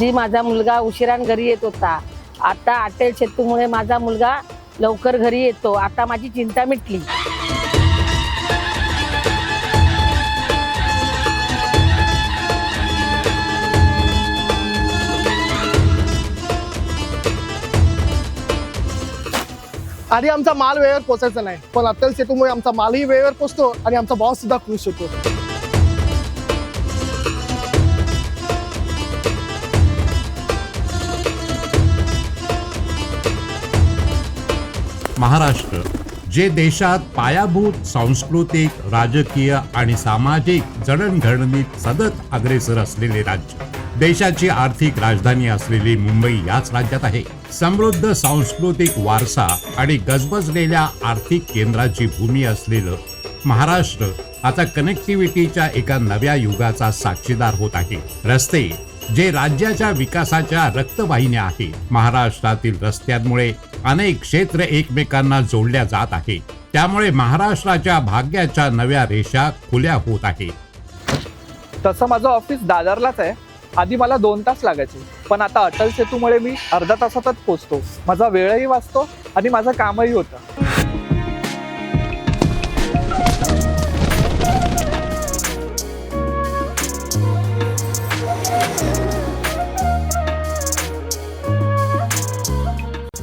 आधी माझा मुलगा उशिरान घरी येत होता. आता अटेल सेतूमुळे माझा मुलगा लवकर घरी येतो. आता माझी चिंता मिटली. आधी आमचा माल वेळेवर पोचायचा नाही. पण अटल सेतूमुळे आमचा मालही वेळेवर पोचतो आणि आमचा बॉस सुद्धा खुश होतो. महाराष्ट्र जे देशात पायाभूत सांस्कृतिक राजकीय आणि सामाजिक जडणघडणीत सतत अग्रेसर असलेले राज्य. देशाची आर्थिक राजधानी असलेली मुंबई याच राज्यात आहे. समृद्ध सांस्कृतिक वारसा आणि गजबजलेल्या आर्थिक केंद्राची भूमी असलेलं महाराष्ट्र आता कनेक्टिव्हिटीच्या एका नव्या युगाचा साक्षीदार होत आहे. रस्ते जे राज्याच्या विकासाच्या रक्तवाहिन्या आहे महाराष्ट्रातील रस्त्यांमुळे अनेक क्षेत्र एकमेकांना जोडल्या जात आहे. त्यामुळे महाराष्ट्राच्या भाग्याच्या नव्या रेषा खुल्या होत आहे. तसं माझं ऑफिस दादरलाच आहे. आधी मला दोन तास लागायचे. पण आता अटल सेतूमुळे मी अर्धा तासातच पोचतो. माझा वेळही वाचतो आणि माझं कामही होतं.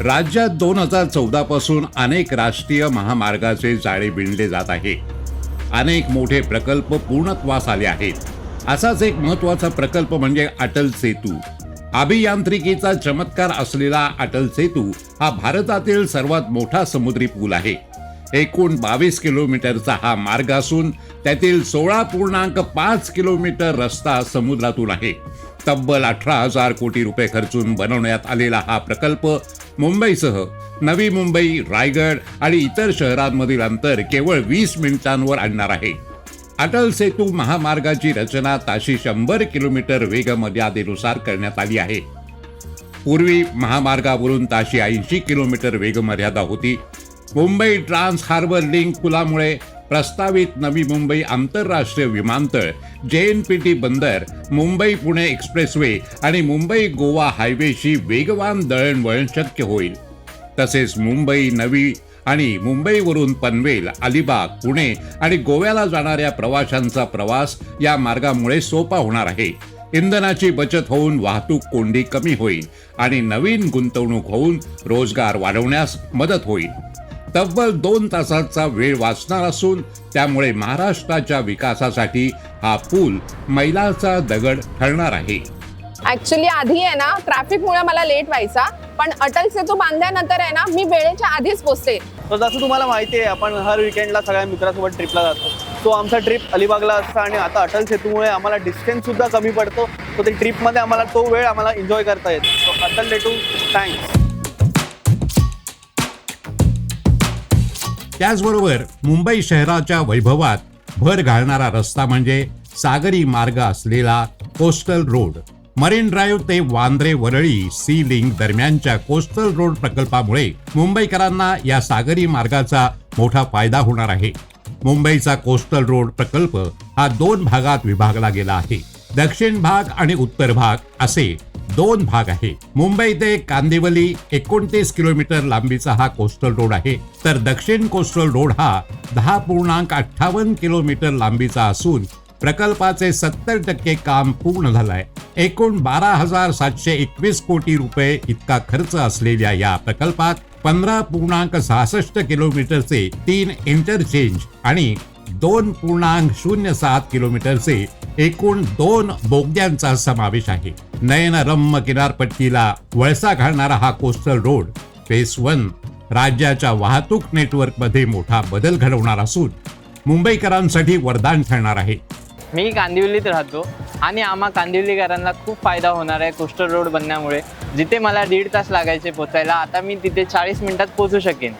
राज्यात दोन हजार चौदा पासून अनेक राष्ट्रीय महामार्गाचे जाळे विणले जात आहे. अनेक मोठे प्रकल्प पूर्णत्वास आले आहेत. असाच एक महत्त्वाचा प्रकल्प म्हणजे अटल सेतू. अभियांत्रिकीचा चमत्कार असलेला अटल सेतू हा भारतातील सर्वात मोठा समुद्री पूल आहे. एकूण बावीस किलोमीटरचा हा मार्ग असून त्यातील सोळा पूर्णांक पाच किलोमीटर रस्ता समुद्रातून आहे. तब्बल अठरा हजार कोटी रुपये खर्चून बनवण्यात आलेला हा प्रकल्प मुंबईसह नवी मुंबई रायगड आणि इतर शहरांमधील अंतर केवळ वीस मिनिटांवर आणणार आहे. अटल सेतू महामार्गाची रचना ताशी शंभर किलोमीटर वेगमर्यादेनुसार करण्यात आली आहे. पूर्वी महामार्गावरून ताशी ऐंशी किलोमीटर वेगमर्यादा होती. मुंबई ट्रान्स हार्बर लिंक पुलामुळे प्रस्तावित नवी मुंबई आंतरराष्ट्रीय विमानतळ जे एन पी टी बंदर मुंबई पुणे एक्सप्रेसवे आणि मुंबई गोवा हायवेशी वेगवान दळणवळण शक्य होईल. तसेच मुंबई नवी आणि मुंबईवरून पनवेल अलिबाग पुणे आणि गोव्याला जाणाऱ्या प्रवाशांचा प्रवास या मार्गामुळे सोपा होणार आहे. इंधनाची बचत होऊन वाहतूक कोंडी कमी होईल आणि नवीन गुंतवणूक होऊन रोजगार वाढवण्यास मदत होईल. तब्बल दोन तासाचा वेळ वाचणार असून त्यामुळे महाराष्ट्राच्या विकासासाठी हा पूल मैलाचा दगड ठरणार आहे. ऍक्च्युली आधी आहे ना ट्रॅफिकमुळे मला लेट व्हायचा पण अटल सेतू बांधल्यानंतर आहे ना मी वेळेच्या आधीच पोचते. तर जसं तुम्हाला माहिती आहे आपण हर विकेंडला सगळ्या मित्रासोबत ट्रिपला जातो. तो आमचा ट्रिप अलिबागला असता आणि आता अटल सेतूमुळे आम्हाला डिस्टन्स सुद्धा कमी पडतो. तो ते ट्रिपमध्ये आम्हाला तो वेळ आम्हाला एन्जॉय करता येतो. अटल सेतू थँक्स त्याचबरोबर मुंबई शहराच्या वैभवात भर घालणारा रस्ता म्हणजे सागरी मार्ग असलेला कोस्टल रोड. मरीन ड्राईव्ह ते वांद्रे वरळी सी लिंक दरम्यानच्या कोस्टल रोड प्रकल्पामुळे मुंबईकरांना या सागरी मार्गाचा मोठा फायदा होणार आहे. मुंबईचा कोस्टल रोड प्रकल्प हा दोन भागात विभागला गेला आहे. दक्षिण भाग आणि उत्तर भाग असे दोन भाग आहे. मुंबई ते कांदिवली एकोणतीस किलोमीटर लांबीचा हा कोस्टल रोड आहे. तर दक्षिण कोस्टल रोड हा दहा पूर्णांक अठ्ठावन्न किलोमीटर लांबीचा असून प्रकल्पाचे सत्तर टक्के काम पूर्ण झालंय. एकूण बारा हजार सातशे एकवीस कोटी रुपये इतका खर्च असलेल्या या प्रकल्पात पंधरा पूर्णांक सहासष्ट किलोमीटरचे तीन इंटरचेंज आणि दोन पूर्णांक शून्य सात किलोमीटरचे एकूण दोन बोगद्यांचा समावेश आहे. नयनरम्य किनारपट्टीला वळसा घालणारा हा कोस्टल रोड फेस वन राज्याच्या वाहतूक नेटवर्कमध्ये मोठा बदल घडवणार असून मुंबईकरांसाठी वरदान ठरणार आहे. मी कांदिवलीत राहतो आणि आम्हा कांदिवलीकरांना खूप फायदा होणार आहे कोस्टल रोड बनण्यामुळे. जिथे मला दीड तास लागायचे पोचायला आता मी तिथे चाळीस मिनिटात पोचू शकेन.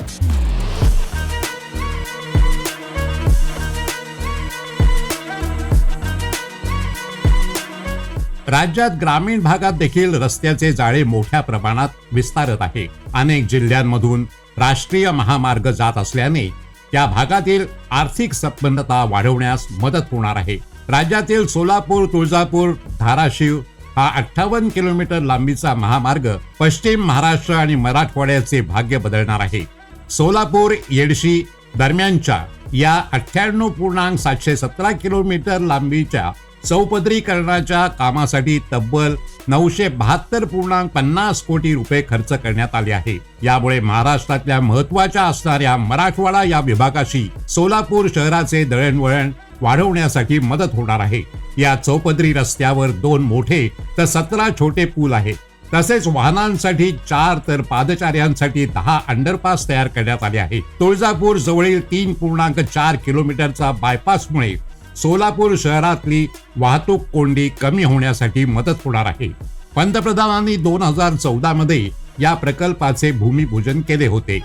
राज्यात ग्रामीण भागात देखील रस्त्याचे जाळे मोठ्या प्रमाणात विस्तारत आहे. अनेक जिल्ह्यांमधून राष्ट्रीय महामार्ग जात असल्याने त्या भागातील आर्थिक संबंधता वाढवण्यास मदत होणार आहे. राज्यातील सोलापूर तुळजापूर धाराशिव हा अठ्ठावन्न किलोमीटर लांबीचा महामार्ग पश्चिम महाराष्ट्र आणि मराठवाड्याचे भाग्य बदलणार आहे. सोलापूर येडशी दरम्यानच्या या अठ्ठ्याण्णव पूर्णांक सातशे सतरा किलोमीटर लांबीच्या चौपदरीकरणाच्या कामासाठी तब्बल नऊशे बहात्तर पूर्णांक पन्नास कोटी रुपये खर्च करण्यात आले आहे. यामुळे महाराष्ट्रातल्या महत्त्वाच्या असणाऱ्या मराठवाडा या विभागाशी सोलापूर शहराचे दळणवळण वाढवण्यासाठी मदत होणार आहे. या चौपदरी रस्त्यावर दोन मोठे तर सतरा छोटे पूल आहेत तसेच वाहनांसाठी चार तर पादचाऱ्यांसाठी दहा अंडरपास तयार करण्यात आले आहे. तुळजापूर जवळील तीन पूर्णांक चार किलोमीटरचा बायपासमुळे सोलापूर शहरातली वाहतूक कोंडी कमी होण्यासाठी मदत होणार आहे. पंतप्रधानांनी दोन हजार चौदा मध्ये या प्रकल्पाचे भूमिपूजन केले होते.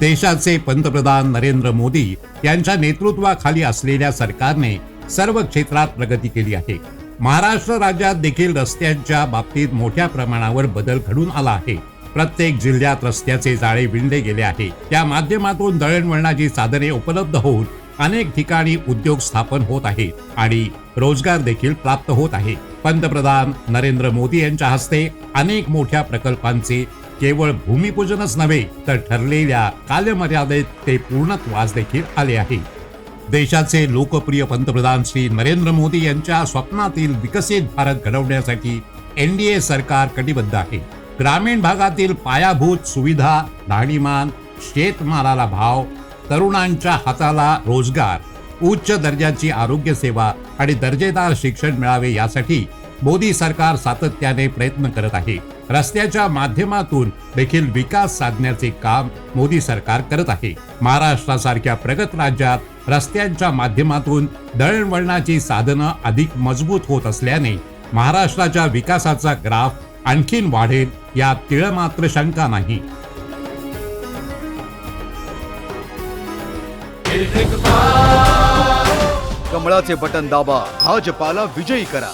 देशाचे पंतप्रधान नरेंद्र मोदी यांच्या नेतृत्वाखाली असलेल्या सरकारने सर्व क्षेत्रात प्रगती केली आहे. महाराष्ट्र राज्यात देखील रस्त्यांच्या बाबतीत मोठ्या प्रमाणावर बदल घडून आला आहे. प्रत्येक जिल्ह्यात रस्त्याचे जाळे विणले गेले आहे. त्या माध्यमातून दळणवळणाची साधने उपलब्ध होऊन अनेक ठिकाणी उद्योग स्थापन होत आहेत आणि रोजगार देखील प्राप्त होत आहे. पंतप्रधान नरेंद्र मोदी यांच्या हस्ते अनेक मोठ्या प्रकल्पांचे केवळ भूमिपूजनच नव्हे तर ठरलेल्या कालमर्यादेत ते पूर्णत्वास देखील आले आहे. देशाचे लोकप्रिय पंतप्रधान श्री नरेंद्र मोदी यांच्या स्वप्नातील विकसित भारत घडवण्यासाठी एनडीए सरकार कटिबद्ध आहे. ग्रामीण भागातील पायाभूत सुविधा राहणीमान शेतमालाला भाव तरुणांच्या हाताला रोजगार उच्च दर्जाची आरोग्य सेवा आणि दर्जेदार शिक्षण मिळावे यासाठी मोदी सरकार सातत्याने प्रयत्न करत आहे. रस्त्याच्या माध्यमातून देखील विकास साधण्याचे काम मोदी सरकार करत आहे. महाराष्ट्रासारख्या प्रगत राज्यात रस्त्यांच्या माध्यमातून दळणवळणाची साधनं अधिक मजबूत होत असल्याने महाराष्ट्राच्या विकासाचा ग्राफ आणखीन वाढेल यात तिळमात्र शंका नाही. कमळाचे बटन दाबा भाजपाला विजयी करा.